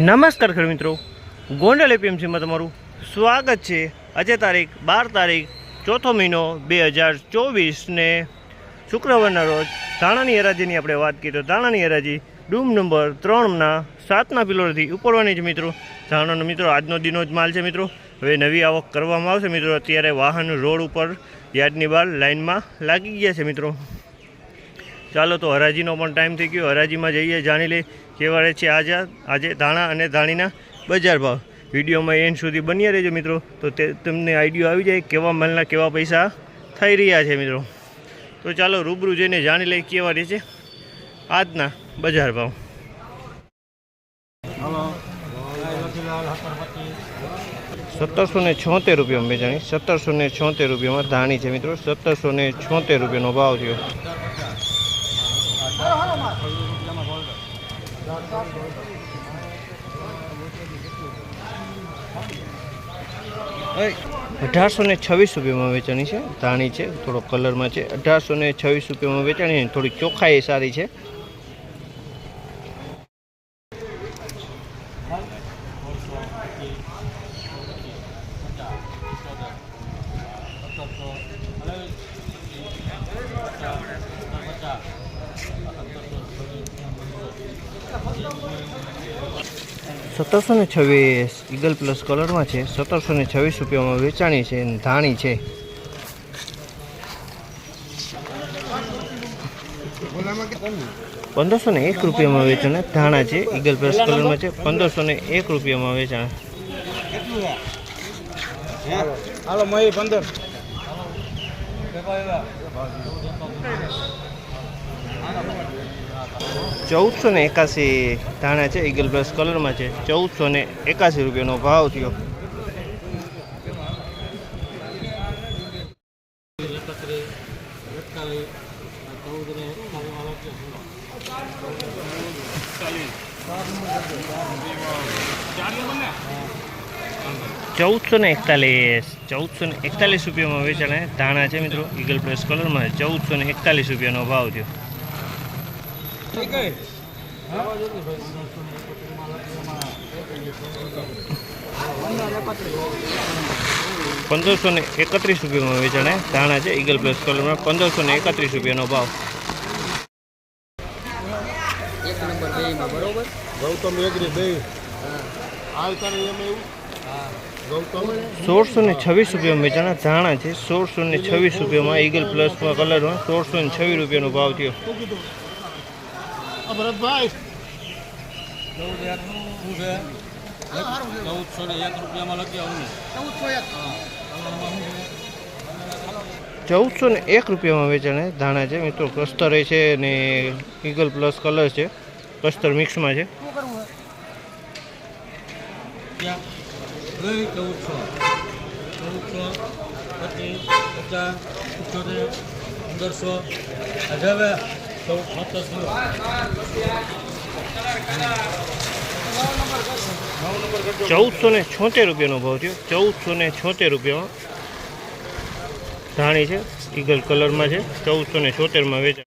નમસ્કાર ખર મિત્રો. ગોંડલ એપીએમસીમાં તમારું સ્વાગત છે. આજે તારીખ બાર તારીખ ચોથો મહિનો બે હજાર ચોવીસને શુક્રવારના રોજ ધાણાની હરાજીની આપણે વાત કરીએ તો ધાણાની હરાજી ડૂમ નંબર ત્રણના સાતના પિલોરથી ઉપડવાની છે મિત્રો. ધાણાનો મિત્રો આજનો દિનો જ માલ છે મિત્રો. હવે નવી આવક કરવામાં આવશે મિત્રો. અત્યારે વાહન રોડ ઉપર યાર્ડની બહાર લાઇનમાં લાગી ગયા છે મિત્રો. ચાલો તો હરાજીનો પણ ટાઈમ થઈ ગયો. હરાજીમાં જઈએ જાણી લઈએ કેવા રહે છે આજે આજે ધાણા અને ધાણીના બજાર ભાવ. વિડીયોમાં એન્ડ સુધી બન્યા રહેજો મિત્રો. તો તે તમને આઈડિયો આવી જાય કેવા માલના કેવા પૈસા થઈ રહ્યા છે મિત્રો. તો ચાલો રૂબરૂ જઈને જાણી લઈએ કેવા રહે છે આજના બજાર ભાવ. સત્તરસો ને છોતેર રૂપિયામાં વેચાણી સત્તરસો ને છોતેર રૂપિયામાં ધાણી છે મિત્રો. સત્તરસો ને છોતેર રૂપિયાનો ભાવ થયો. અઢારસો ને છવ્વીસ રૂપિયામાં વેચાણી છે, ધાણી છે, થોડો કલરમાં છે. અઢારસો ને છવ્વીસ રૂપિયામાં વેચાણી થોડી ચોખ્ખાઈ સારી છે. સત્તરસો ને છવ્વીસ ઈગલ પ્લસ કલરમાં છે. સત્તરસો ને છવ્વીસ રૂપિયામાં વેચાણી છે ધાણી છે. પંદરસો ને એક રૂપિયામાં વેચાણ ધાણા છે. ઈગલ પ્લસ કલરમાં છે. પંદરસો ને એક રૂપિયામાં વેચાણ. હાલો મય પંદર. ચૌદસો ને એકાસી ધાણા છે ઈગલ પ્લસ કલરમાં છે. ચૌદસો ને એકાસી રૂપિયાનો ભાવ થયો. ચૌદસો ને એકતાલીસ. ચૌદસો ને એકતાલીસ રૂપિયામાં વેચાણ ધાણા છે મિત્રો ઈગલ પ્રેસ કલરમાં ચૌદસો ને એકતાલીસ રૂપિયાનો ભાવ થયો. પંદરસો ને એકત્રીસ રૂપિયામાં વેચાણ ધાણા છે ઈગલ પ્લસ કલરમાં પંદરસો ને એકત્રીસ રૂપિયાનો ભાવ. એક નંબર બેમાં બરોબર? ગૌતમ એગ્રી બે આવતા નહીં એમ એવું? સોળસો ને છવ્વીસ રૂપિયામાં વેચાણ ધાણા છે સોળસો ને છવ્વીસ રૂપિયામાં ઈગલ પ્લસમાં કલરમાં સોળસો ને છવ્વીસ રૂપિયાનો ભાવ થયો. આ ચૌદ એકનું શું છે ચૌદસો ને એક રૂપિયામાં લખી આવું ચૌદસો ને એક રૂપિયામાં વેચાણ ધાણા છે મિત્રો કસ્તર છે ને ઈગલ પ્લસ કલર છે કસ્તર મિક્સમાં છે ચૌદસો ચૌદસો પચીસ પચાસ પંચોતેર પંદરસો હજાર ચૌદ સત્તરસો ચૌદસો ને છોતેર રૂપિયાનો ભાવ થયો. ચૌદસો ને છોતેર રૂપિયામાં. ધાણી છે, ઈગલ કલરમાં છે. ચૌદસો ને છોતેરમાં વેચાણ.